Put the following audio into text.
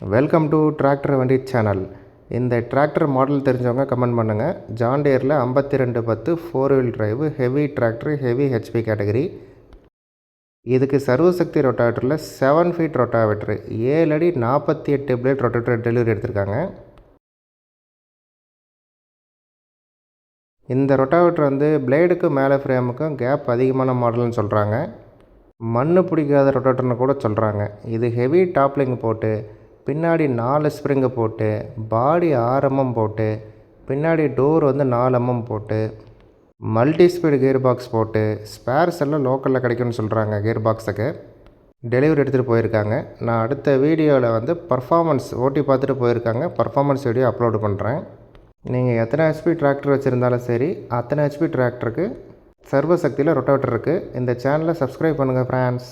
Welcome to tractor வண்டி channel இந்த tractor model தெரிஞ்சவங்க கமெண்ட் பண்ணுங்கள் டேரில் ஐம்பத்தி ரெண்டு பத்து four wheel drive heavy tractor heavy HP category இதுக்கு சர்வசக்தி ரொட்டாவேட்டரில் செவன் ஃபீட் ரொட்டாவேட்டர் ஏழு அடி நாற்பத்தி எட்டு பிளேட் ரொட்டாவேட்டர் டெலிவரி எடுத்திருக்காங்க. இந்த ரொட்டாவேட்டர் வந்து பிளேடுக்கு மேலே ஃப்ரேமுக்கும் கேப் அதிகமான மாடல்னு சொல்கிறாங்க மண் பிடிக்காத ரொட்டாவேட்டர்னு கூட சொல்கிறாங்க இது ஹெவி டாப்லிங் போட்டு பின்னாடி நாலு ஸ்ப்ரிங்கு போட்டு பாடி ஆரம்பம் போட்டு பின்னாடி டோர் வந்து நாலு எம்எம் போட்டு மல்டி ஸ்பீடு கியர் பாக்ஸ் போட்டு ஸ்பேர்ஸ் எல்லாம் லோக்கலில் கிடைக்கும்னு சொல்கிறாங்க கியர் பாக்ஸுக்கு டெலிவரி எடுத்துகிட்டு போயிருக்காங்க. நான் அடுத்த வீடியோவில் வந்து பர்ஃபாமன்ஸ் ஓட்டி பார்த்துட்டு போயிருக்காங்க. பர்ஃபாமன்ஸ் வீடியோ அப்லோடு பண்ணுறேன் நீங்கள் எத்தனை ஹெச்பி டிராக்டர் வச்சுருந்தாலும் சரி அத்தனை ஹெச்பி டிராக்டருக்கு சர்வசக்தியில் ரொட்டாவேட்டர் இருக்குது இந்த சேனலை சப்ஸ்கிரைப் பண்ணுங்கள் ஃப்ரெண்ட்ஸ்